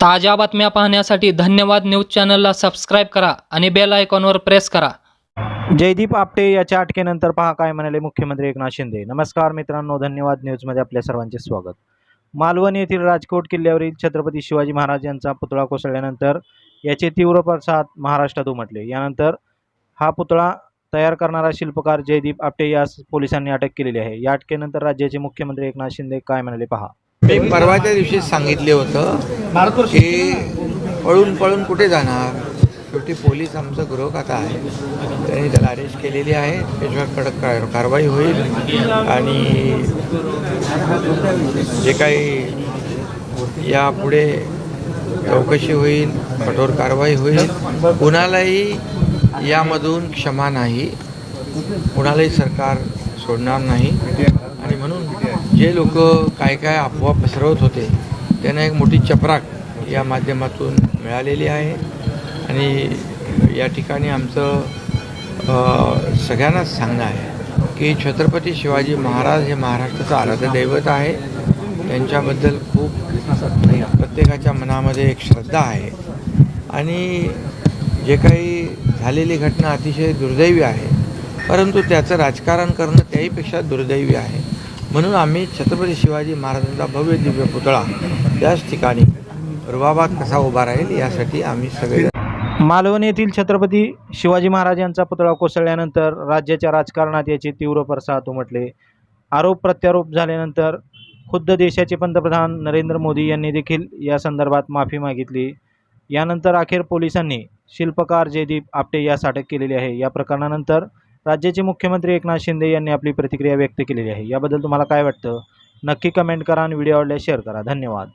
ताज्या बातम्या पाहण्यासाठी धन्यवाद न्यूज चॅनलला सबस्क्राईब करा आणि बेल आयकॉनवर प्रेस करा. जयदीप आपटे याच्या अटकेनंतर पहा काय म्हणाले मुख्यमंत्री एकनाथ शिंदे. नमस्कार मित्रांनो धन्यवाद न्यूजमध्ये आपल्या सर्वांचे स्वागत. मालवण येथील राजकोट किल्ल्यावरील छत्रपती शिवाजी महाराज यांचा पुतळा कोसळल्यानंतर याचे तीव्र प्रसाद महाराष्ट्रात उमटले. यानंतर हा पुतळा तयार करणारा शिल्पकार जयदीप आपटे यास पोलिसांनी अटक केलेली आहे. या अटकेनंतर राज्याचे मुख्यमंत्री एकनाथ शिंदे काय म्हणाले पहा? मी परवाच्या दिवशी सांगितले होतं की पळून पळून कुठे जाणार? शेवटी पोलीस आमचं गृहखातं आहे. त्यांनी त्याला अरेस्ट केलेली आहे. त्याच्यावर कडक कारवाई होईल. आणि जे काही यापुढे चौकशी होईल कठोर कारवाई होईल कुणालाही यामधून क्षमा नाही. कुणालाही सरकार सोडणार नाही. आणि म्हणून जे लोक काय काय अफवा पसरवत होते त्यांना एक मोठी चपराक या माध्यमातून मिळालेली आहे. आणि या ठिकाणी आमचं सगळ्यांनाच सांगणं आहे की छत्रपती शिवाजी महाराज हे महाराष्ट्राचं आराध्य दैवत आहे. त्यांच्याबद्दल खूप प्रत्येकाच्या मनामध्ये एक श्रद्धा आहे. आणि जे काही झालेली घटना अतिशय दुर्दैवी आहे. परंतु त्याचं राजकारण करणं त्याहीपेक्षा दुर्दैवी आहे. म्हणून आम्ही छत्रपती शिवाजी महाराजांचा भव्य दिव्य पुतळा त्याच ठिकाणी रुबाबात कसा उभा राहील यासाठी आम्ही सगळे मालवण येथील छत्रपती शिवाजी महाराज यांचा पुतळा कोसळल्यानंतर राज्याच्या राजकारणात याचे तीव्र प्रसाद उमटले. आरोप प्रत्यारोप झाल्यानंतर खुद्द देशाचे पंतप्रधान नरेंद्र मोदी यांनी देखील या संदर्भात माफी मागितली. यानंतर अखेर पोलिसांनी शिल्पकार जयदीप आपटे यास अटक केलेली आहे. या प्रकरणानंतर राज्याचे मुख्यमंत्री एकनाथ शिंदे यांनी आपली प्रतिक्रिया व्यक्त केलेली आहे. याबद्दल तुम्हाला काय वाटतं? नक्की कमेंट करा आणि व्हिडिओ आवडल्यास शेअर करा. धन्यवाद.